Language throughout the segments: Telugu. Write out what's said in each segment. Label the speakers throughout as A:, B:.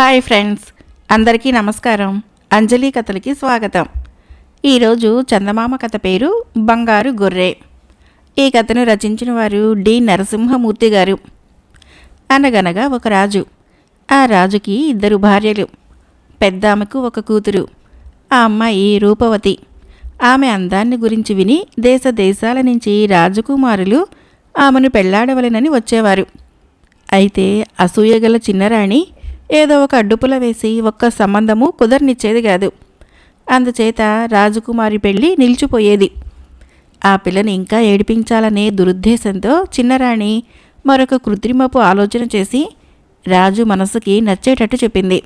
A: హాయ్ ఫ్రెండ్స్ అందరికీ నమస్కారం. అంజలి కథలకి స్వాగతం. ఈరోజు చందమామ కథ పేరు బంగారు గొర్రె. ఈ కథను రచించిన వారు డి నరసింహమూర్తి గారు. అనగనగా ఒక రాజు. ఆ రాజుకి ఇద్దరు భార్యలు. పెద్ద ఆమెకు ఒక కూతురు. ఆ అమ్మాయి రూపవతి. ఆమె అందాన్ని గురించి విని దేశ దేశాల నుంచి రాజకుమారులు ఆమెను పెళ్ళాడవలెనని వచ్చేవారు. అయితే అసూయగల చిన్నరాణి ఏదో ఒక అడ్డుపుల వేసి ఒక్క సంబంధము కుదరనిచ్చేది కాదు. అందుచేత రాజకుమారి పెళ్ళి నిలిచిపోయేది. ఆ పిల్లని ఇంకా ఏడిపించాలనే దురుద్దేశంతో చిన్నరాణి మరొక కృత్రిమపు ఆలోచన చేసి రాజు మనసుకి నచ్చేటట్టు చెప్పింది.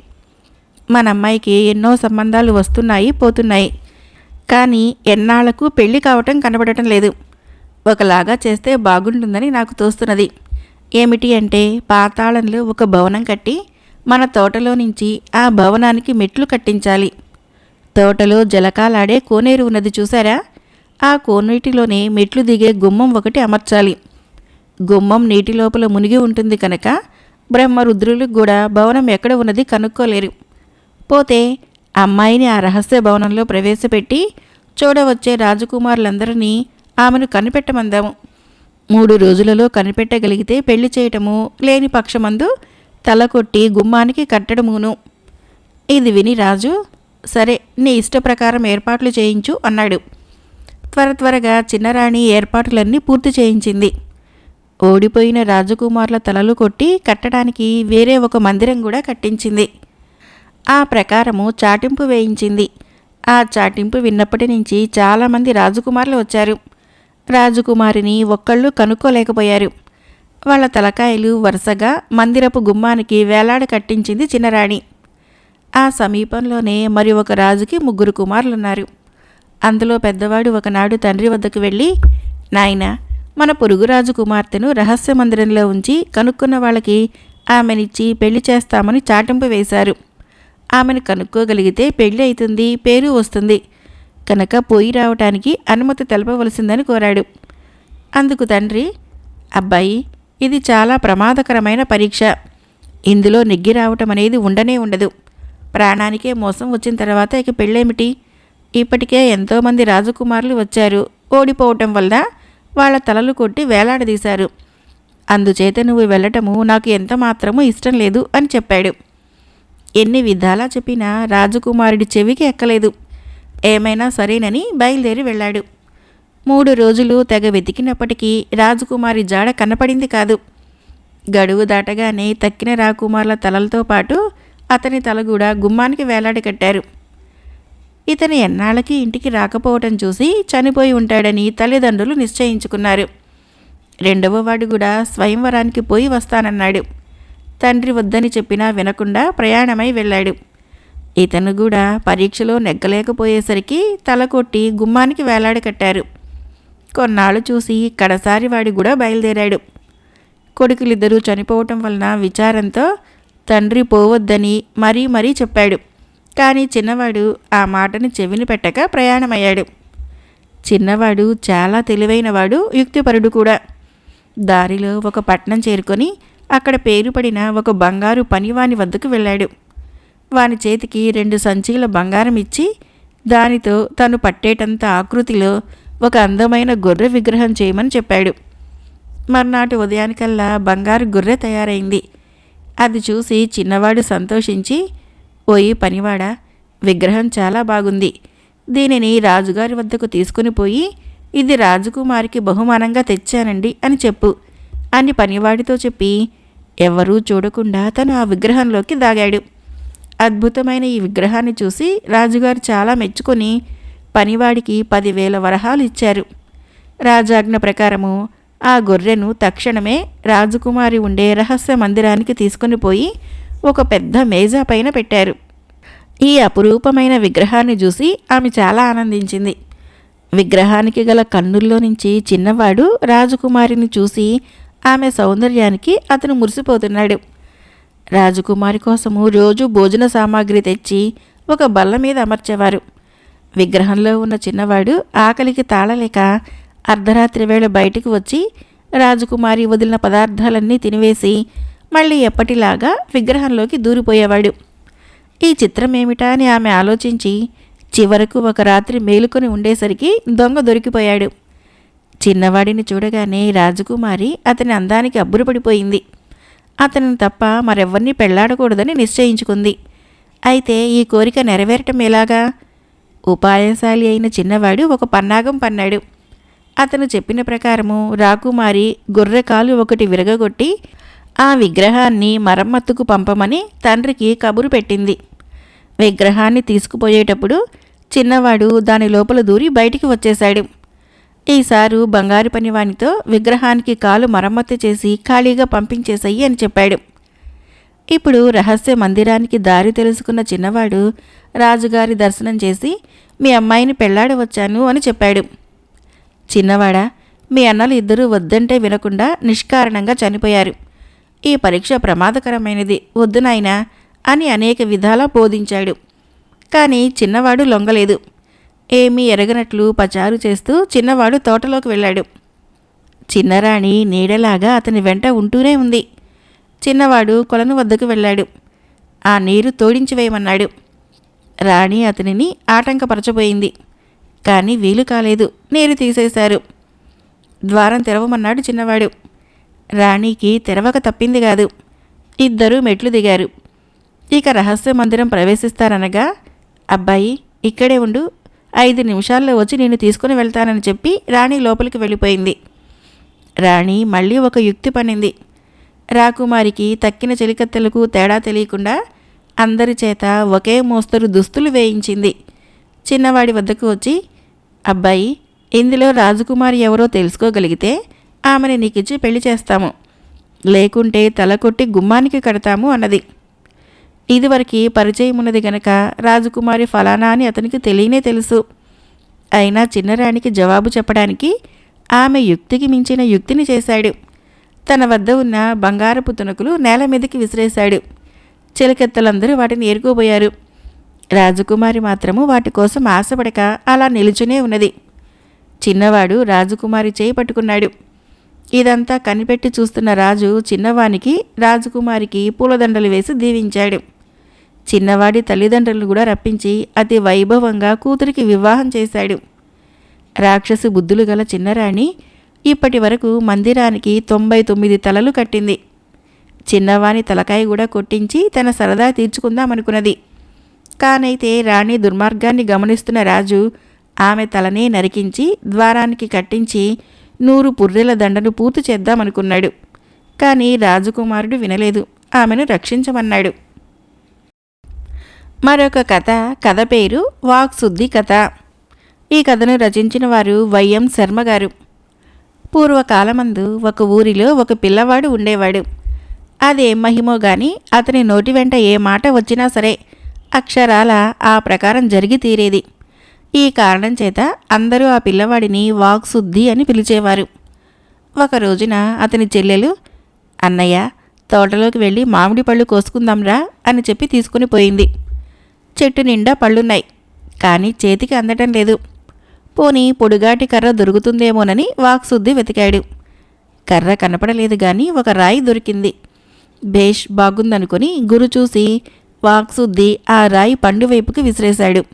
A: మన అమ్మాయికి ఎన్నో సంబంధాలు వస్తున్నాయి పోతున్నాయి. కానీ ఎన్నాళ్ళకు పెళ్ళి కావటం కనబడటం లేదు. ఒకలాగా చేస్తే బాగుంటుందని నాకు తోస్తున్నది. ఏమిటి అంటే పాతాళంలో ఒక భవనం కట్టి మన తోటలో నుంచి ఆ భవనానికి మెట్లు కట్టించాలి. తోటలో జలకాలాడే కోనేరు ఉన్నది చూసారా ఆ కోనేటిలోనే మెట్లు దిగే గుమ్మం ఒకటి అమర్చాలి. గుమ్మం నీటి లోపల మునిగి ఉంటుంది కనుక బ్రహ్మరుద్రులకు కూడా భవనం ఎక్కడ ఉన్నది కనుక్కోలేరు. పోతే అమ్మాయిని ఆ రహస్య భవనంలో ప్రవేశపెట్టి చూడవచ్చే రాజకుమారులందరినీ ఆమెను కనిపెట్టమందాము. మూడు రోజులలో కనిపెట్టగలిగితే పెళ్ళి చేయటము లేని పక్షమందు తల కొట్టి గుమ్మానికి కట్టడమును. ఇది విని రాజు సరే నీ ఇష్ట ప్రకారం ఏర్పాట్లు చేయించు అన్నాడు. త్వర త్వరగా చిన్నరాణి ఏర్పాట్లన్నీ పూర్తి చేయించింది. ఓడిపోయిన రాజకుమారుల తలలు కొట్టి కట్టడానికి వేరే ఒక మందిరం కూడా కట్టించింది. ఆ ప్రకారము చాటింపు వేయించింది. ఆ చాటింపు విన్నప్పటి నుంచి చాలామంది రాజకుమారులు వచ్చారు. రాజకుమారిని ఒక్కళ్ళు కనుక్కోలేకపోయారు. వాళ్ళ తలకాయలు వరుసగా మందిరపు గుమ్మానికి వేలాడ కట్టించింది చిన్నరాణి. ఆ సమీపంలోనే మరి ఒక రాజుకి ముగ్గురు కుమారులున్నారు. అందులో పెద్దవాడు ఒకనాడు తండ్రి వద్దకు వెళ్ళి నాయన మన పొరుగురాజు కుమార్తెను రహస్య మందిరంలో ఉంచి కనుక్కున్న వాళ్ళకి ఆమెనిచ్చి పెళ్ళి చేస్తామని చాటింపు వేశారు. ఆమెను కనుక్కోగలిగితే పెళ్ళి అవుతుంది పేరు వస్తుంది. కనుక పోయి రావటానికి అనుమతి తెలపవలసిందని కోరాడు. అందుకు తండ్రి అబ్బాయి ఇది చాలా ప్రమాదకరమైన పరీక్ష. ఇందులో నెగ్గి రావటం అనేది ఉండనే ఉండదు. ప్రాణానికే మోసం వచ్చిన తర్వాత ఇక పెళ్ళేమిటి? ఇప్పటికే ఎంతోమంది రాజకుమారులు వచ్చారు. ఓడిపోవటం వల్ల వాళ్ళ తలలు కొట్టి వేలాడదీశారు. అందుచేత నువ్వు వెళ్ళటము నాకు ఎంత మాత్రమూ ఇష్టం లేదు అని చెప్పాడు. ఎన్ని విధాలా చెప్పినా రాజకుమారుడి చెవికి ఎక్కలేదు. ఏమైనా సరేనని బయలుదేరి వెళ్ళాడు. మూడు రోజులు తెగ వెతికినప్పటికీ రాజకుమారి జాడ కనపడింది కాదు. గడువు దాటగానే తక్కిన రాకుమార్ల తలలతో పాటు అతని తల కూడా గుమ్మానికి వేలాడి కట్టారు. ఇతని ఎన్నాళ్ళకి ఇంటికి రాకపోవటం చూసి చనిపోయి ఉంటాడని తల్లిదండ్రులు నిశ్చయించుకున్నారు. రెండవ వాడు కూడా స్వయంవరానికి పోయి వస్తానన్నాడు. తండ్రి వద్దని చెప్పినా వినకుండా ప్రయాణమై వెళ్ళాడు. ఇతను కూడా పరీక్షలో నెగ్గలేకపోయేసరికి తల కొట్టి గుమ్మానికి వేలాడి కట్టారు. కొన్నాళ్ళు చూసి కడసారి వాడి కూడా బయలుదేరాడు. కొడుకులిద్దరూ చనిపోవటం వలన విచారంతో తండ్రి పోవద్దని మరీ మరీ చెప్పాడు. కానీ చిన్నవాడు ఆ మాటని చెవిని పెట్టక ప్రయాణమయ్యాడు. చిన్నవాడు చాలా తెలివైనవాడు యుక్తిపరుడు కూడా. దారిలో ఒక పట్నం చేరుకొని అక్కడ పేరుపడిన ఒక బంగారు పనివాని వద్దకు వెళ్ళాడు. వాని చేతికి రెండు సంచీల బంగారం ఇచ్చి దానితో తను పట్టేటంత ఆకృతిలో ఒక అందమైన గొర్రె విగ్రహం చేయమని చెప్పాడు. మర్నాటి ఉదయానికల్లా బంగారు గొర్రె తయారైంది. అది చూసి చిన్నవాడు సంతోషించి పోయి పనివాడా విగ్రహం చాలా బాగుంది. దీనిని రాజుగారి వద్దకు తీసుకుని పోయి ఇది రాజకుమారికి బహుమానంగా తెచ్చానండి అని చెప్పు అని పనివాడితో చెప్పి ఎవరూ చూడకుండా తను ఆ విగ్రహంలోకి దాగాడు. అద్భుతమైన ఈ విగ్రహాన్ని చూసి రాజుగారు చాలా మెచ్చుకొని పనివాడికి పదివేల వరహాలు ఇచ్చారు. రాజాజ్ఞ ప్రకారము ఆ గొర్రెను తక్షణమే రాజకుమారి ఉండే రహస్య మందిరానికి తీసుకుని పోయి ఒక పెద్ద మేజా పైన పెట్టారు. ఈ అపురూపమైన విగ్రహాన్ని చూసి ఆమె చాలా ఆనందించింది. విగ్రహానికి గల కన్నుల్లో నుంచి చిన్నవాడు రాజకుమారిని చూసి ఆమె సౌందర్యానికి అతను మురిసిపోతున్నాడు. రాజకుమారి కోసము రోజు భోజన సామాగ్రి తెచ్చి ఒక బల్ల మీద అమర్చేవారు. విగ్రహంలో ఉన్న చిన్నవాడు ఆకలికి తాళలేక అర్ధరాత్రి వేళ బయటికి వచ్చి రాజకుమారి వదిలిన పదార్థాలన్నీ తినివేసి మళ్ళీ ఎప్పటిలాగా విగ్రహంలోకి దూరిపోయేవాడు. ఈ చిత్రం ఏమిటా అని ఆమె ఆలోచించి చివరకు ఒక రాత్రి మేలుకొని ఉండేసరికి దొంగ దొరికిపోయాడు. చిన్నవాడిని చూడగానే రాజకుమారి అతని అందానికి అబ్బురపడిపోయింది. అతనిని తప్ప మరెవ్వరిని పెళ్ళాడకూడదని నిశ్చయించుకుంది. అయితే ఈ కోరిక నెరవేరటం ఎలాగా? ఉపాయశాలి అయిన చిన్నవాడు ఒక పన్నాగం పన్నాడు. అతను చెప్పిన ప్రకారము రాకుమారి గొర్రెకాలు ఒకటి విరగగొట్టి ఆ విగ్రహాన్ని మరమ్మత్తుకు పంపమని తండ్రికి కబురు పెట్టింది. విగ్రహాన్ని తీసుకుపోయేటప్పుడు చిన్నవాడు దాని లోపల దూరి బయటికి వచ్చేశాడు. ఈసారు బంగారు పనివానితో విగ్రహానికి కాలు మరమ్మతు చేసి ఖాళీగా పంపించేసయ్యి అని చెప్పాడు. ఇప్పుడు రహస్య మందిరానికి దారి తెలుసుకున్న చిన్నవాడు రాజుగారి దర్శనం చేసి మీ అమ్మాయిని పెళ్ళాడవచ్చాను అని చెప్పాడు. చిన్నవాడా మీ అన్నలు ఇద్దరూ వద్దంటే వినకుండా నిష్కారణంగా చనిపోయారు. ఈ పరీక్ష ప్రమాదకరమైనది వద్దు నాయనా అని అనేక విధాలా బోధించాడు. కానీ చిన్నవాడు లొంగలేదు. ఏమీ ఎరగనట్లు పచారు చేస్తూ చిన్నవాడు తోటలోకి వెళ్ళాడు. చిన్నరాణి నీడలాగా అతని వెంట ఉంటూనే ఉంది. చిన్నవాడు కొలను వద్దకు వెళ్ళాడు. ఆ నీరు తోడించి వేయమన్నాడు. రాణి అతనిని ఆటంకపరచబోయింది. కానీ వీలు కాలేదు. నీరు తీసేశారు. ద్వారం తెరవమన్నాడు చిన్నవాడు. రాణికి తెరవక తప్పింది కాదు. ఇద్దరూ మెట్లు దిగారు. ఇక రహస్య మందిరం ప్రవేశిస్తారనగా అబ్బాయి ఇక్కడే ఉండు. ఐదు నిమిషాల్లో వచ్చి నేను తీసుకుని వెళ్తానని చెప్పి రాణి లోపలికి వెళ్ళిపోయింది. రాణి మళ్ళీ ఒక యుక్తి పనింది రాకుమారికి తక్కిన చెలికత్తెలకు తేడా తెలియకుండా అందరి చేత ఒకే మోస్తరు దుస్తులు వేయించింది. చిన్నవాడి వద్దకు వచ్చి అబ్బాయి ఇందులో రాజకుమారి ఎవరో తెలుసుకోగలిగితే ఆమెని నీకిచ్చి పెళ్ళి చేస్తాము. లేకుంటే తల కొట్టి గుమ్మానికి కడతాము అన్నది. ఇదివరకు పరిచయం ఉన్నది గనక రాజకుమారి ఫలానా అని అతనికి తెలియనే తెలుసు. అయినా చిన్నరాణికి జవాబు చెప్పడానికి ఆమె యుక్తికి మించిన యుక్తిని చేశాడు. తన వద్ద ఉన్న బంగారపు తునకులు నేల మీదకి విసిరేశాడు. చిలకెత్తలందరూ వాటిని ఏరుకోబోయారు రాజకుమారి మాత్రము వాటి కోసం ఆశపడక అలా నిలుచునే ఉన్నది. చిన్నవాడు రాజకుమారి చేయి పట్టుకున్నాడు. ఇదంతా కనిపెట్టి చూస్తున్న రాజు చిన్నవానికి రాజకుమారికి పూలదండలు వేసి దీవించాడు. చిన్నవాడి తల్లిదండ్రులను కూడా రప్పించి అతి వైభవంగా కూతురికి వివాహం చేశాడు. రాక్షసు బుద్ధులు గల చిన్నరాణి ఇప్పటి వరకు మందిరానికి తొంభై తొమ్మిది తలలు కట్టింది. చిన్నవాని తలకాయ కూడా కొట్టించి తన సరదా తీర్చుకుందామనుకున్నది. కానైతే రాణి దుర్మార్గాన్ని గమనిస్తున్న రాజు ఆమె తలనే నరికించి ద్వారానికి కట్టించి నూరు పుర్రెల దండను పూర్తి చేద్దామనుకున్నాడు. కానీ రాజకుమారుడు వినలేదు. ఆమెను రక్షించమన్నాడు. మరొక కథ కథ పేరు వాక్శుద్ధి కథ. ఈ కథను రచించిన వారు వైఎం శర్మ గారు. పూర్వకాలమందు ఒక ఊరిలో ఒక పిల్లవాడు ఉండేవాడు. అదేం మహిమో గాని అతని నోటి వెంట ఏ మాట వచ్చినా సరే అక్షరాల ఆ ప్రకారం జరిగి తీరేది. ఈ కారణం చేత అందరూ ఆ పిల్లవాడిని వాక్శుద్ధి అని పిలిచేవారు. ఒక రోజున అతని చెల్లెలు అన్నయ్య తోటలోకి వెళ్ళి మామిడి పళ్ళు కోసుకుందాంరా అని చెప్పి తీసుకుని పోయింది. చెట్టు నిండా పళ్ళున్నాయి కానీ చేతికి అందటం లేదు. పోనీ పొడుగాటి కర్ర దొరుకుతుందేమోనని వాక్శుద్ధి వెతికాడు. కర్ర కనపడలేదు గాని ఒక రాయి దొరికింది. భేష్ బాగుందనుకొని గురు చూసి వాక్శుద్ధి ఆ రాయి పండు వైపుకి విసిరేశాడు.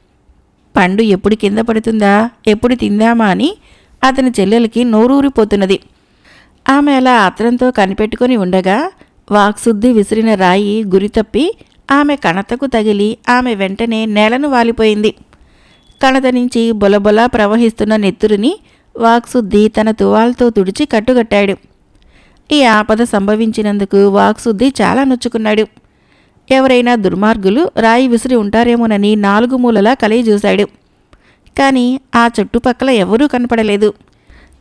A: పండు ఎప్పుడు కింద పడుతుందా ఎప్పుడు తిందామా అని అతని చెల్లెలకి నోరూరిపోతున్నది. ఆమె అలా ఆత్రంతో కనిపెట్టుకొని ఉండగా వాక్శుద్ధి విసిరిన రాయి గురి తప్పి ఆమె కణతకు తగిలి ఆమె వెంటనే నేలను వాలిపోయింది. కణత నుంచి బొలబొలా ప్రవహిస్తున్న నెత్తురుని వాక్శుద్ధి తన తువాల్తో తుడిచి కట్టుగట్టాడు ఈ ఆపద సంభవించినందుకు వాక్శుద్ధి చాలా నొచ్చుకున్నాడు. ఎవరైనా దుర్మార్గులు రాయి విసిరి ఉంటారేమోనని నాలుగు మూలలా కలిగి చూశాడు కానీ ఆ చుట్టుపక్కల ఎవరూ కనపడలేదు.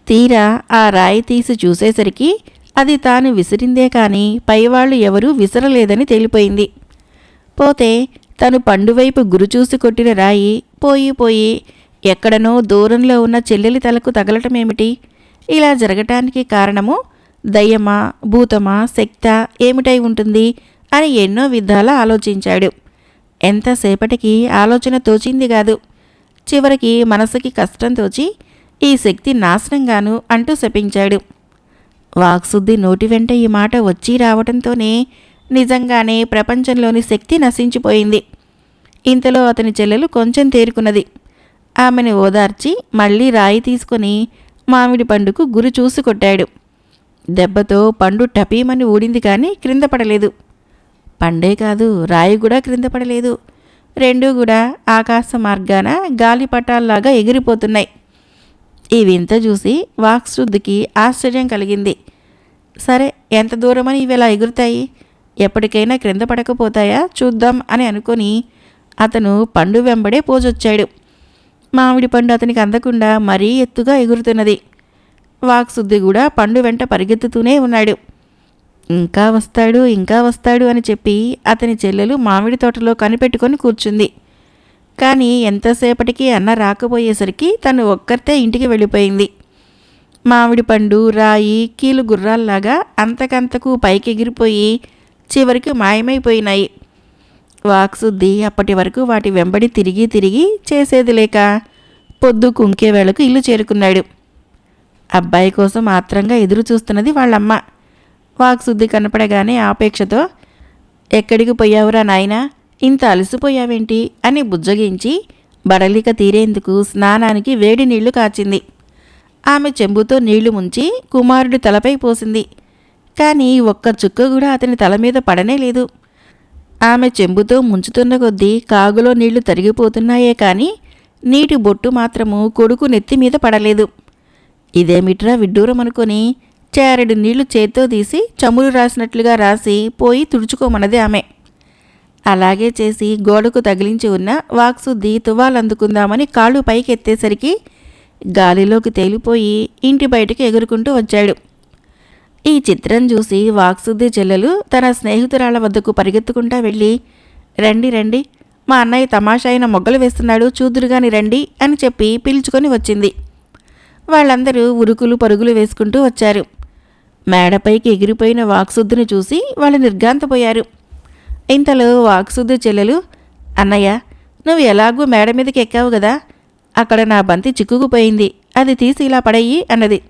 A: తీరా ఆ రాయి తీసి చూసేసరికి అది తాను విసిరిందే కానీ పైవాళ్ళు ఎవరూ విసరలేదని తేలిపోయింది. పోతే తను పండువైపు గురుచూసి కొట్టిన రాయి పోయి పోయి ఎక్కడనో దూరంలో ఉన్న చెల్లెలి తలకు తగలటమేమిటి? ఇలా జరగటానికి కారణము దయ్యమా భూతమా శక్త ఏమిటై ఉంటుంది అని ఎన్నో విధాలా ఆలోచించాడు. ఎంతసేపటికి ఆలోచన తోచింది కాదు. చివరికి మనసుకి కష్టం తోచి ఈ శక్తి నాశనంగాను అంటూ శపించాడు. వాక్శుద్ధి నోటి వెంట ఈ మాట వచ్చి రావటంతోనే నిజంగానే ప్రపంచంలోని శక్తి నశించిపోయింది. ఇంతలో అతని చెల్లెలు కొంచెం తేరుకున్నది. ఆమెను ఓదార్చి మళ్ళీ రాయి తీసుకొని మామిడి పండుకు గురి చూసి కొట్టాడు. దెబ్బతో పండు టపీమని ఊడింది కానీ క్రింద పడలేదు. పండే కాదు రాయి కూడా క్రింద పడలేదు. రెండూ కూడా ఆకాశ మార్గాన గాలిపటాల్లాగా ఎగిరిపోతున్నాయి. ఈ వింత చూసి వాక్శుద్ధికి ఆశ్చర్యం కలిగింది. సరే ఎంత దూరమని ఇవి ఇలా ఎగురుతాయి? ఎప్పటికైనా క్రింద పడకపోతాయా? చూద్దాం అని అనుకొని అతను పండు వెంబడే పోజొచ్చాడు. మామిడి పండు అతనికి అందకుండా మరీ ఎత్తుగా ఎగురుతున్నది. వాక్శుద్ధి కూడా పండు వెంట పరిగెత్తుతూనే ఉన్నాడు. ఇంకా వస్తాడు ఇంకా వస్తాడు అని చెప్పి అతని చెల్లెలు మామిడి తోటలో కనిపెట్టుకొని కూర్చుంది. కానీ ఎంతసేపటికి అన్న రాకపోయేసరికి తను ఒక్కరితే ఇంటికి వెళ్ళిపోయింది. మామిడి పండు రాయి కీలు గుర్రాల్లాగా అంతకంతకు పైకి ఎగిరిపోయి చివరికి మాయమైపోయినాయి. వాక్శుద్ధి అప్పటి వరకు వాటి వెంబడి తిరిగి తిరిగి చేసేది లేక పొద్దు కుంకే వేళకు ఇల్లు చేరుకున్నాడు. అబ్బాయి కోసం ఆత్రంగా ఎదురు చూస్తున్నది వాళ్ళమ్మ. వాక్శుద్ధి కనపడగానే ఆపేక్షతో ఎక్కడికి పోయావురా నాయనా? ఇంత అలసిపోయావేంటి? అని బుజ్జగించి బడలిక తీరేందుకు స్నానానికి వేడి నీళ్ళు కాచింది. ఆమె చెంబుతో నీళ్ళు ముంచి కుమారుడి తలపై పోసింది. కానీ ఒక్క చుక్క కూడా అతని తల మీద పడనే లేదు. ఆమె చెంబుతో ముంచుతున్న కొద్దీ కాగులో నీళ్ళు తరిగిపోతున్నాయే కానీ నీటి బొట్టు మాత్రము కొడుకు నెత్తి మీద పడలేదు. ఇదేమిట్రా విడ్డూరం అనుకొని చేరడు నీళ్ళు చేత్తో తీసి చమురు రాసినట్లుగా రాసి పోయి తుడుచుకోమన్నది ఆమె. అలాగే చేసి గోడకు తగిలించి ఉన్న వాక్సుద్ది తువాలందుకుందామని కాళ్ళు పైకెత్తేసరికి గాలిలోకి తేలిపోయి ఇంటి బయటికి ఎగురుకుంటూ వచ్చాడు. ఈ చిత్రం చూసి వాక్సుద్ది చెల్లెలు తన స్నేహితురాల వద్దకు పరిగెత్తుకుంటా వెళ్ళి రండి రండి మా అన్నయ్య తమాషా అయిన మొగ్గలు వేస్తున్నాడు చూదురుగాని రండి అని చెప్పి పిలుచుకొని వచ్చింది. వాళ్ళందరూ ఉరుకులు పరుగులు వేసుకుంటూ వచ్చారు. మేడపైకి ఎగిరిపోయిన వాక్సుద్దుని చూసి వాళ్ళు నిర్గాంతపోయారు ఇంతలో వాక్సుద్దు చెల్లెలు అన్నయ్య నువ్వు ఎలాగూ మేడ మీదకి ఎక్కావు కదా? అక్కడ నా బంతి చిక్కుకుపోయింది. అది తీసి ఇలా పడయ్యి అన్నది.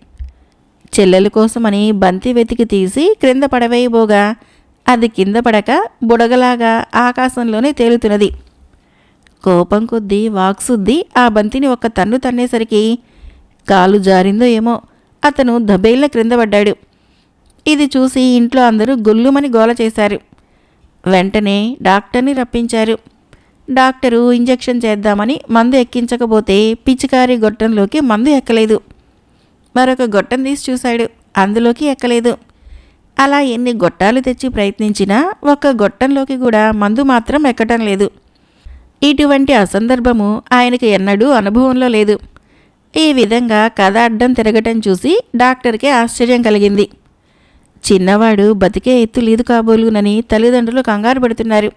A: చెల్లెల కోసమని బంతి వెతికి తీసి క్రింద పడవేయబోగా అది కింద పడక బుడగలాగా ఆకాశంలోనే తేలుతున్నది. కోపం కొద్దీ వాక్సుద్ది ఆ బంతిని ఒక్క తన్ను తన్నేసరికి కాలు జారిందో ఏమో అతను దబేళ్ళ క్రింద పడ్డాడు. ఇది చూసి ఇంట్లో అందరూ గొల్లుమని గోల చేశారు. వెంటనే డాక్టర్ని రప్పించారు. డాక్టరు ఇంజెక్షన్ చేద్దామని మందు ఎక్కించకపోతే పిచికారి గొట్టంలోకి మందు ఎక్కలేదు. మరొక గొట్టం తీసి చూశాడు. అందులోకి ఎక్కలేదు. అలా ఎన్ని గొట్టాలు తెచ్చి ప్రయత్నించినా ఒక్క గొట్టంలోకి కూడా మందు మాత్రం ఎక్కటం లేదు. ఇటువంటి అసందర్భము ఆయనకి ఎన్నడూ అనుభవంలో లేదు. ఈ విధంగా కథ అడ్డం తిరగటం చూసి డాక్టర్కి ఆశ్చర్యం కలిగింది. చిన్నవాడు బతికే ఎత్తు లేదు కాబోలునని తల్లిదండ్రులు కంగారు పడుతున్నారు.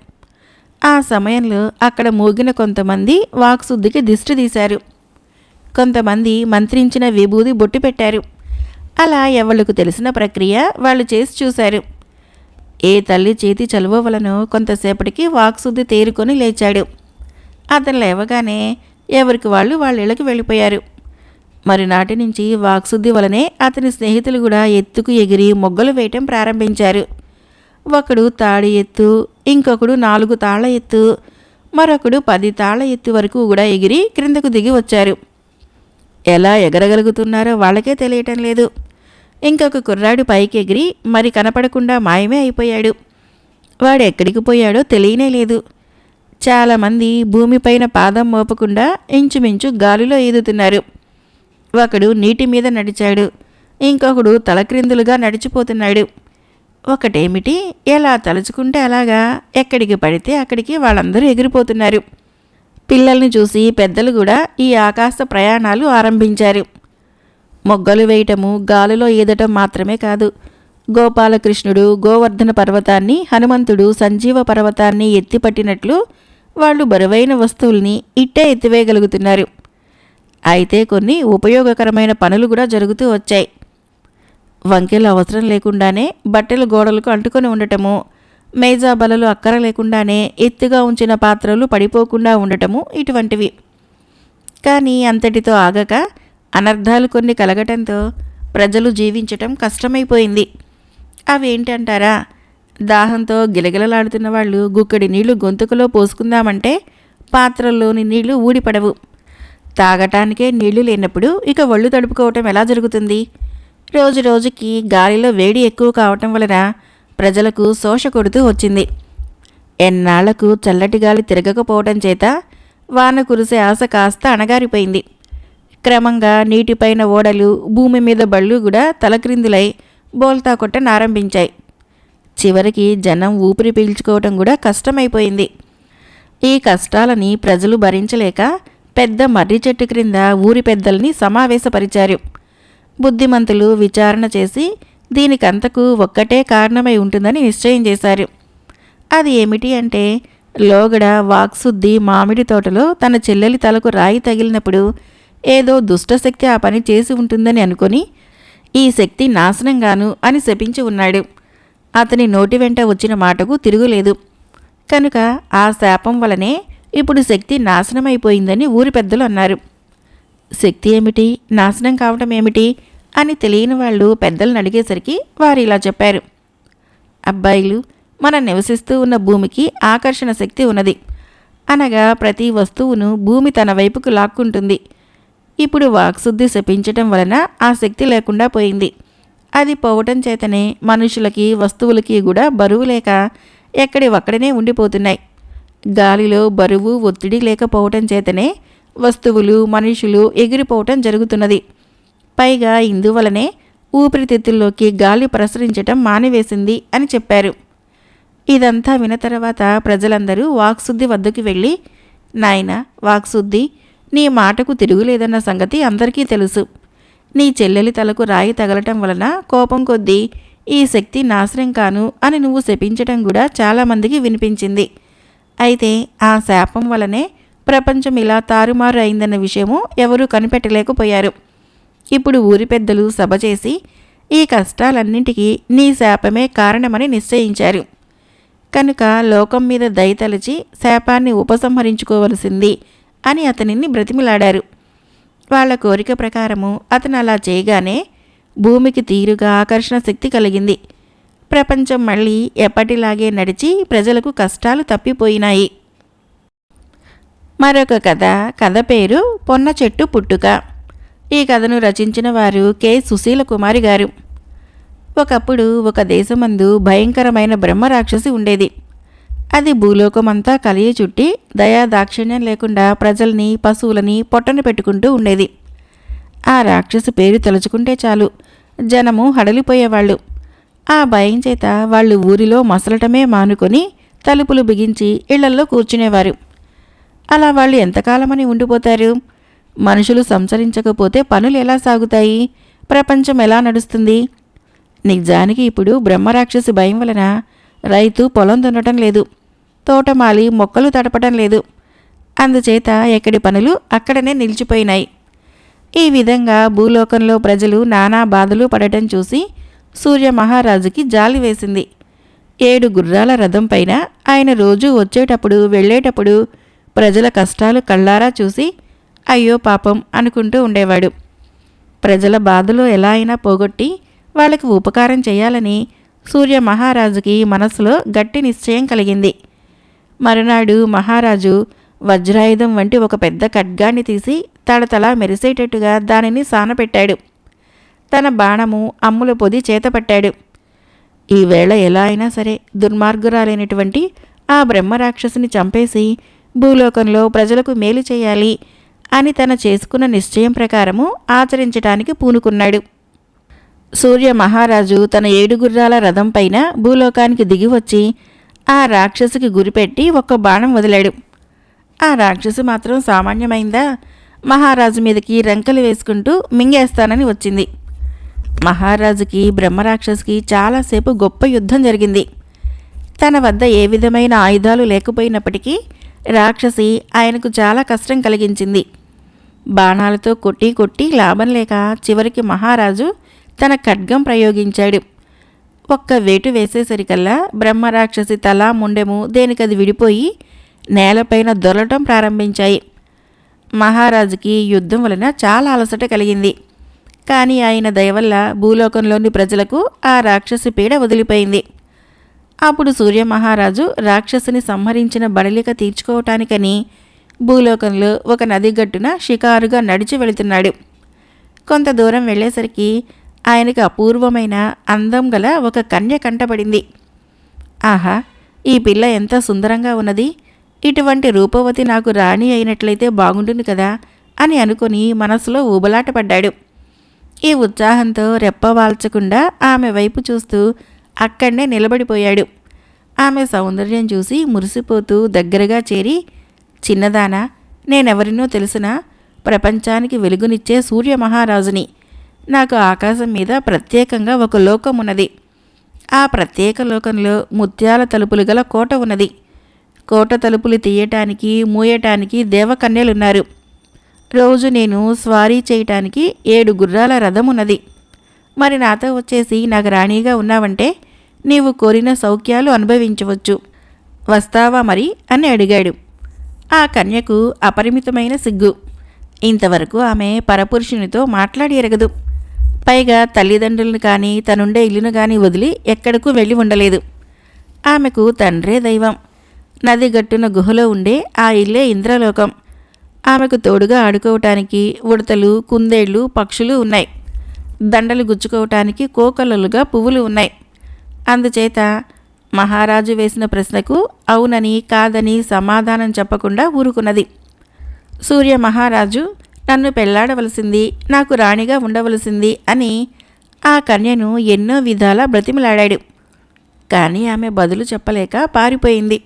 A: ఆ సమయంలో అక్కడ మోగిన కొంతమంది వాక్శుద్ధికి దిష్టి తీశారు. కొంతమంది మంత్రించిన విభూది బొట్టు పెట్టారు. అలా ఎవళ్ళకు తెలిసిన ప్రక్రియ వాళ్ళు చేసి చూశారు. ఏ తల్లి చేతి చలువ కొంతసేపటికి వాక్శుద్ధి తేరుకొని లేచాడు. అతను లేవగానే ఎవరికి వాళ్ళు వాళ్ళ ఇళ్ళకి వెళ్ళిపోయారు. మరి నాటి నుంచి వాక్శుద్ధి వలనే అతని స్నేహితులు కూడా ఎత్తుకు ఎగిరి మొగ్గలు వేయటం ప్రారంభించారు. ఒకడు తాడి ఎత్తు ఇంకొకడు నాలుగు తాళ్ళ ఎత్తు మరొకడు పది తాళ్ళ ఎత్తు వరకు కూడా ఎగిరి క్రిందకు దిగి వచ్చారు. ఎలా ఎగరగలుగుతున్నారో వాళ్ళకే తెలియటం లేదు. ఇంకొక కుర్రాడు పైకి ఎగిరి మరి కనపడకుండా మాయమే అయిపోయాడు. వాడు ఎక్కడికి పోయాడో తెలియనే లేదు. చాలామంది భూమిపైన పాదం మోపకుండా ఇంచుమించు గాలిలో ఈదుతున్నారు. ఒకడు నీటి మీద నడిచాడు. ఇంకొకడు తలక్రిందులుగా నడిచిపోతున్నాడు. ఒకటేమిటి? ఎలా తలుచుకుంటే అలాగా. ఎక్కడికి పడితే అక్కడికి వాళ్ళందరూ ఎగిరిపోతున్నారు. పిల్లల్ని చూసి పెద్దలు కూడా ఈ ఆకాశ ప్రయాణాలు ఆరంభించారు. మొగ్గలు వేయటము గాలిలో ఈదటం మాత్రమే కాదు. గోపాలకృష్ణుడు గోవర్ధన పర్వతాన్ని హనుమంతుడు సంజీవ పర్వతాన్ని ఎత్తిపట్టినట్లు వాళ్ళు బరువైన వస్తువుల్ని ఇట్టే ఎత్తివేయగలుగుతున్నారు. అయితే కొన్ని ఉపయోగకరమైన పనులు కూడా జరుగుతూ వచ్చాయి. వంకెలు అవసరం లేకుండానే బట్టలు గోడలకు అంటుకొని ఉండటము మేజా బలలు అక్కర లేకుండానే ఎత్తుగా ఉంచిన పాత్రలు పడిపోకుండా ఉండటము ఇటువంటివి. కానీ అంతటితో ఆగక అనర్థాలు కొన్ని కలగటంతో ప్రజలు జీవించటం కష్టమైపోయింది. అవేంటంటారా? దాహంతో గిలగిలలాడుతున్న వాళ్ళు గుక్కడి నీళ్ళు గొంతుకులో పోసుకుందామంటే పాత్రల్లోని నీళ్ళు ఊడిపడవు. తాగటానికే నీళ్ళు లేనప్పుడు ఇక ఒళ్ళు తడుపుకోవటం ఎలా జరుగుతుంది? రోజు రోజుకి గాలిలో వేడి ఎక్కువ కావటం వలన ప్రజలకు శోష కొడుతూ వచ్చింది. ఎన్నాళ్ళకు చల్లటి గాలి తిరగకపోవటం చేత వాన కురిసే ఆశ కాస్త అణగారిపోయింది. క్రమంగా నీటిపైన ఓడలు భూమి మీద బళ్ళు కూడా తలక్రిందులై బోల్తా కొట్టనారంభించాయి చివరికి జనం ఊపిరి పీల్చుకోవటం కూడా కష్టమైపోయింది. ఈ కష్టాలని ప్రజలు భరించలేక పెద్ద మర్రి చెట్టు క్రింద ఊరి పెద్దల్ని సమావేశపరిచారు. బుద్ధిమంతులు విచారణ చేసి దీనికంతకు ఒక్కటే కారణమై ఉంటుందని నిశ్చయం చేశారు. అది ఏమిటి అంటే లోగడ వాక్శుద్ధి మామిడి తోటలో తన చెల్లెలి తలకు రాయి తగిలినప్పుడు ఏదో దుష్టశక్తి ఆ పని చేసి ఉంటుందని అనుకొని ఈ శక్తి నాశనంగాను అని శపించి ఉన్నాడు. అతని నోటి వెంట వచ్చిన మాటకు తిరుగులేదు. కనుక ఆ శాపం వలనే ఇప్పుడు శక్తి నాశనమైపోయిందని ఊరి పెద్దలు అన్నారు. శక్తి ఏమిటి? నాశనం కావటం ఏమిటి? అని తెలియని వాళ్ళు పెద్దలను అడిగేసరికి వారు ఇలా చెప్పారు. అబ్బాయిలు మనం నివసిస్తూ ఉన్న భూమికి ఆకర్షణ శక్తి ఉన్నది. అనగా ప్రతి వస్తువును భూమి తన వైపుకు లాక్కుంటుంది. ఇప్పుడు వాక్శుద్ధి శపించటం వలన ఆ శక్తి లేకుండా పోయింది. అది పోవటం చేతనే మనుషులకి వస్తువులకి కూడా బరువు లేక ఎక్కడి ఒక్కడనే ఉండిపోతున్నాయి. గాలిలో బరువు ఒత్తిడి లేకపోవటం చేతనే వస్తువులు మనుషులు ఎగిరిపోవటం జరుగుతున్నది. పైగా ఇందువలనే ఊపిరితిత్తుల్లోకి గాలి ప్రసరించటం మానివేసింది అని చెప్పారు. ఇదంతా విన తర్వాత ప్రజలందరూ వాక్శుద్ధి వద్దకు వెళ్ళి నాయన వాక్శుద్ధి నీ మాటకు తిరుగులేదన్న సంగతి అందరికీ తెలుసు. నీ చెల్లెలి తలకు రాయి తగలటం వలన కోపం కొద్దీ ఈ శక్తి నాశనం కాను అని నువ్వు శపించటం కూడా చాలామందికి వినిపించింది. అయితే ఆ శాపం వలనే ప్రపంచం ఇలా తారుమారు అయిందన్న విషయము ఎవరూ కనిపెట్టలేకపోయారు. ఇప్పుడు ఊరి పెద్దలు సభ చేసి ఈ కష్టాలన్నింటికీ నీ శాపమే కారణమని నిశ్చయించారు. కనుక లోకం మీద దయతలచి శాపాన్ని ఉపసంహరించుకోవలసింది అని అతనిని బ్రతిమిలాడారు. వాళ్ళ కోరిక ప్రకారము అతను అలా చేయగానే భూమికి తీరుగా ఆకర్షణ శక్తి కలిగింది. ప్రపంచం మళ్ళీ ఎప్పటిలాగే నడిచి ప్రజలకు కష్టాలు తప్పిపోయినాయి. మరొక కథ కథ పేరు పొన్న చెట్టు పుట్టుక. ఈ కథను రచించిన వారు కె. సుశీల కుమారి గారు. ఒకప్పుడు ఒక దేశమందు భయంకరమైన బ్రహ్మరాక్షసి ఉండేది. అది భూలోకమంతా కలియ చుట్టి దయా దాక్షిణ్యం లేకుండా ప్రజల్ని పశువులని పొట్టన పెట్టుకుంటూ ఉండేది. ఆ రాక్షసి పేరు తలుచుకుంటే చాలు. జనము హడలిపోయేవాళ్ళు. ఆ భయం చేత వాళ్ళు ఊరిలో మసలటమే మానుకొని తలుపులు బిగించి ఇళ్ళల్లో కూర్చునేవారు. అలా వాళ్ళు ఎంతకాలమని ఉండిపోతారు? మనుషులు సంచరించకపోతే పనులు ఎలా సాగుతాయి? ప్రపంచం ఎలా నడుస్తుంది? నిజానికి ఇప్పుడు బ్రహ్మరాక్షసి భయం వలన రైతు పొలం దున్నటం లేదు. తోటమాలి మొక్కలు తడపటం లేదు. అందుచేత ఎక్కడి పనులు అక్కడనే నిలిచిపోయినాయి. ఈ విధంగా భూలోకంలో ప్రజలు నానా బాధలు పడటం చూసి సూర్య మహారాజుకి జాలి వేసింది. ఏడు గుర్రాల రథం పైన ఆయన రోజు వచ్చేటప్పుడు వెళ్ళేటప్పుడు ప్రజల కష్టాలు కళ్ళారా చూసి అయ్యో పాపం అనుకుంటూ ఉండేవాడు. ప్రజల బాధలు ఎలా అయినా పోగొట్టి వాళ్ళకి ఉపకారం చేయాలని సూర్య మహారాజుకి మనసులో గట్టి నిశ్చయం కలిగింది. మరునాడు మహారాజు వజ్రాయుధం వంటి ఒక పెద్ద ఖడ్గాన్ని తీసి తడతలా మెరిసేటట్టుగా దానిని సానపెట్టాడు. తన బాణము అమ్ముల పొది చేతపట్టాడు. ఈవేళ ఎలా అయినా సరే దుర్మార్గురాలైనటువంటి ఆ బ్రహ్మరాక్షసుని చంపేసి భూలోకంలో ప్రజలకు మేలు చేయాలి అని తన చేసుకున్న నిశ్చయం ప్రకారము ఆచరించటానికి పూనుకున్నాడు. సూర్య మహారాజు తన ఏడుగుర్రాల రథం పైన భూలోకానికి దిగి వచ్చి ఆ రాక్షసుకి గురిపెట్టి ఒక్క బాణం వదిలాడు. ఆ రాక్షసు మాత్రం సామాన్యమైందా? మహారాజు మీదకి రంకలు వేసుకుంటూ మింగేస్తానని వచ్చింది. మహారాజుకి బ్రహ్మరాక్షసుకి చాలాసేపు గొప్ప యుద్ధం జరిగింది. తన వద్ద ఏ విధమైన ఆయుధాలు లేకపోయినప్పటికీ రాక్షసి ఆయనకు చాలా కష్టం కలిగించింది. బాణాలతో కొట్టి కొట్టి లాభం లేక చివరికి మహారాజు తన ఖడ్గం ప్రయోగించాడు. ఒక్క వేటు వేసేసరికల్లా బ్రహ్మరాక్షసి తల ముండెము దేనికది విడిపోయి నేలపైన దొరలటం ప్రారంభించాయి. మహారాజుకి యుద్ధం వలన చాలా అలసట కలిగింది. కానీ ఆయన దయవల్ల భూలోకంలోని ప్రజలకు ఆ రాక్షసి పీడ వదిలిపోయింది. అప్పుడు సూర్యమహారాజు రాక్షసుని సంహరించిన బడలిక తీర్చుకోవటానికని భూలోకంలో ఒక నది గట్టున షికారుగా నడిచి వెళుతున్నాడు. కొంత దూరం వెళ్ళేసరికి ఆయనకు అపూర్వమైన అందం గల ఒక కన్య కంటపడింది. ఆహా ఈ పిల్ల ఎంత సుందరంగా ఉన్నది. ఇటువంటి రూపవతి నాకు రాణి అయినట్లయితే బాగుంటుంది కదా అని అనుకుని మనసులో ఊబలాటపడ్డాడు. ఈ ఉత్సాహంతో రెప్పవాల్చకుండా ఆమె వైపు చూస్తూ అక్కడనే నిలబడిపోయాడు. ఆమె సౌందర్యం చూసి మురిసిపోతూ దగ్గరగా చేరి చిన్నదానా నేనెవరినో తెలిసినా? ప్రపంచానికి వెలుగునిచ్చే సూర్య మహారాజుని. నాకు ఆకాశం మీద ప్రత్యేకంగా ఒక లోకం ఉన్నది. ఆ ప్రత్యేక లోకంలో ముత్యాల తలుపులు గల కోట ఉన్నది. కోట తలుపులు తీయటానికి మూయటానికి దేవకన్యలున్నారు. రోజు నేను స్వారీ చేయటానికి ఏడు గుర్రాల రథం ఉన్నది మరి నాతో వచ్చేసి నాకు రాణిగా ఉన్నావంటే నీవు కోరిన సౌఖ్యాలు అనుభవించవచ్చు. వస్తావా మరి? అని అడిగాడు. ఆ కన్యకు అపరిమితమైన సిగ్గు. ఇంతవరకు ఆమె పరపురుషునితో మాట్లాడి ఎరగదు. పైగా తల్లిదండ్రులను కానీ తనుండే ఇల్లును కానీ వదిలి ఎక్కడకు వెళ్ళి ఉండలేదు. ఆమెకు తండ్రే దైవం. నది గట్టున గుహలో ఉండే ఆ ఇల్లే ఇంద్రలోకం. ఆమెకు తోడుగా ఆడుకోవటానికి ఉడతలు కుందేళ్ళు పక్షులు ఉన్నాయి. దండలు గుచ్చుకోవటానికి కోకలలుగా పువ్వులు ఉన్నాయి. అందుచేత మహారాజు వేసిన ప్రశ్నకు అవునని కాదని సమాధానం చెప్పకుండా ఊరుకున్నది. సూర్య మహారాజు నన్ను పెళ్ళాడవలసింది నాకు రాణిగా ఉండవలసింది అని ఆ కన్యను ఎన్నో విధాల బ్రతిమలాడాడు. కానీ ఆమె బదులు చెప్పలేక పారిపోయింది.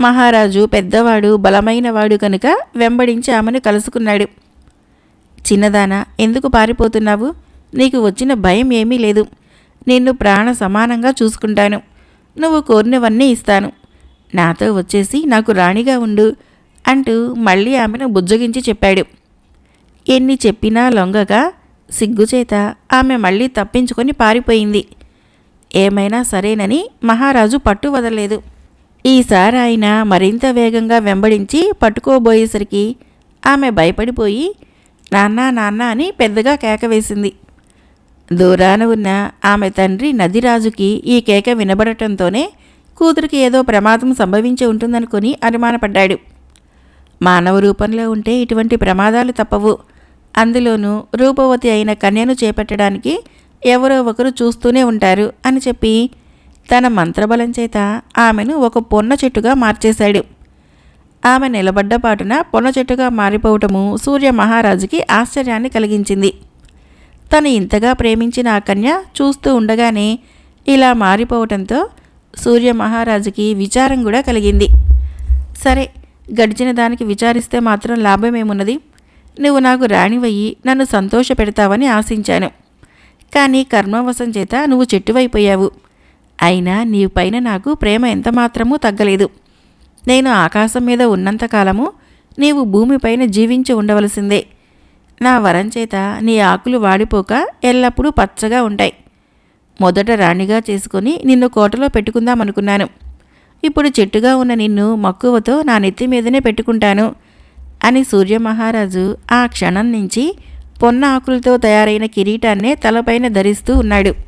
A: మహారాజు పెద్దవాడు బలమైనవాడు కనుక వెంబడించి ఆమెను కలుసుకున్నాడు. చిన్నదానా ఎందుకు పారిపోతున్నావు? నీకు వచ్చిన భయం ఏమీ లేదు. నిన్ను ప్రాణ సమానంగా చూసుకుంటాను. నువ్వు కోరినవన్నీ ఇస్తాను. నాతో వచ్చేసి నాకు రాణిగా ఉండు అంటూ మళ్ళీ ఆమెను బుజ్జగించి చెప్పాడు. ఎన్ని చెప్పినా లొంగగా సిగ్గుచేత ఆమె మళ్ళీ తప్పించుకొని పారిపోయింది. ఏమైనా సరేనని మహారాజు పట్టు వదలలేదు ఈసారి ఆయన మరింత వేగంగా వెంబడించి పట్టుకోబోయేసరికి ఆమె భయపడిపోయి నాన్న నాన్న అని పెద్దగా కేక వేసింది. దూరాన ఉన్న ఆమె తండ్రి నదిరాజుకి ఈ కేక వినబడటంతోనే కూతురికి ఏదో ప్రమాదం సంభవించి ఉంటుందనుకొని అనుమానపడ్డాడు. మానవ రూపంలో ఉంటే ఇటువంటి ప్రమాదాలు తప్పవు. అందులోనూ రూపవతి అయిన కన్యను చేపట్టడానికి ఎవరో ఒకరు చూస్తూనే ఉంటారు అని చెప్పి తన మంత్రబలం చేత ఆమెను ఒక పొన్న చెట్టుగా మార్చేశాడు. ఆమె నిలబడ్డ పాటున పొన్న చెట్టుగా మారిపోవటము సూర్య మహారాజుకి ఆశ్చర్యాన్ని కలిగించింది. తను ఇంతగా ప్రేమించిన ఆ కన్య చూస్తూ ఉండగానే ఇలా మారిపోవటంతో సూర్య మహారాజుకి విచారం కూడా కలిగింది. సరే గడిచిన దానికి విచారిస్తే మాత్రం లాభమేమున్నది? నువ్వు నాకు రాణివయ్యి నన్ను సంతోష పెడతావని ఆశించాను. కానీ కర్మవశం చేత నువ్వు చెట్టువైపోయావు. అయినా నీపైన నాకు ప్రేమ ఎంతమాత్రమూ తగ్గలేదు. నేను ఆకాశం మీద ఉన్నంతకాలము నీవు భూమిపైన జీవించి ఉండవలసిందే. నా వరం చేత నీ ఆకులు వాడిపోక ఎల్లప్పుడూ పచ్చగా ఉంటాయి. మొదట రాణిగా చేసుకొని నిన్ను కోటలో పెట్టుకుందామనుకున్నాను. ఇప్పుడు చెట్టుగా ఉన్న నిన్ను మక్కువతో నా నెత్తి మీదనే పెట్టుకుంటాను అని సూర్యమహారాజు ఆ క్షణం నుంచి పొన్న ఆకులతో తయారైన కిరీటాన్నే తలపైన ధరిస్తూ ఉన్నాడు.